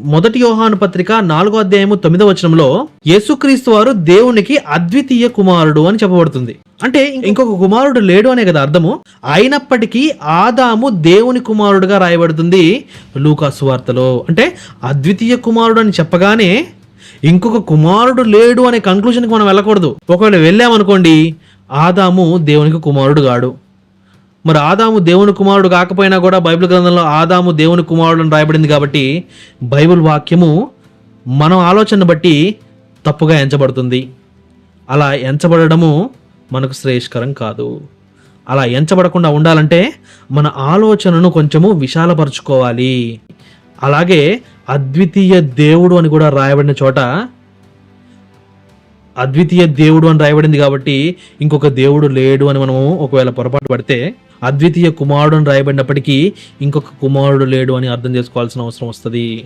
మొదటి యోహాను పత్రిక నాలుగో అధ్యాయము తొమ్మిదో వచనంలో యేసుక్రీస్తు వారు దేవునికి అద్వితీయ కుమారుడు అని చెప్పబడుతుంది. అంటే ఇంకొక కుమారుడు లేడు అనే కదా అర్థము. అయినప్పటికీ ఆదాము దేవుని కుమారుడుగా రాయబడుతుంది లూకాసు వార్తలో. అంటే అద్వితీయ కుమారుడు అని చెప్పగానే ఇంకొక కుమారుడు లేడు అనే కంక్లూషన్కి మనం వెళ్ళకూడదు. ఒకవేళ వెళ్ళామనుకోండి ఆదాము దేవునికి కుమారుడు గాడు మరి ఆదాము దేవుని కుమారుడు కాకపోయినా కూడా బైబిల్ గ్రంథంలో ఆదాము దేవుని కుమారుడు అని రాయబడింది కాబట్టి బైబిల్ వాక్యము మనం ఆలోచన బట్టి తప్పుగా ఎంచబడుతుంది. అలా ఎంచబడము మనకు శ్రేయస్కరం కాదు. అలా ఎంచబడకుండా ఉండాలంటే మన ఆలోచనను కొంచెము విశాలపరచుకోవాలి. అలాగే అద్వితీయ దేవుడు అని కూడా రాయబడిన చోట అద్వితీయ దేవుడు అని రాయబడింది కాబట్టి ఇంకొక దేవుడు లేడు అని మనము ఒకవేళ పొరపాటు పడితే అద్వితీయ కుమారుడు అని రాయబడినప్పటికీ ఇంకొక కుమారుడు లేడు అని అర్థం చేసుకోవాల్సిన అవసరం వస్తుంది.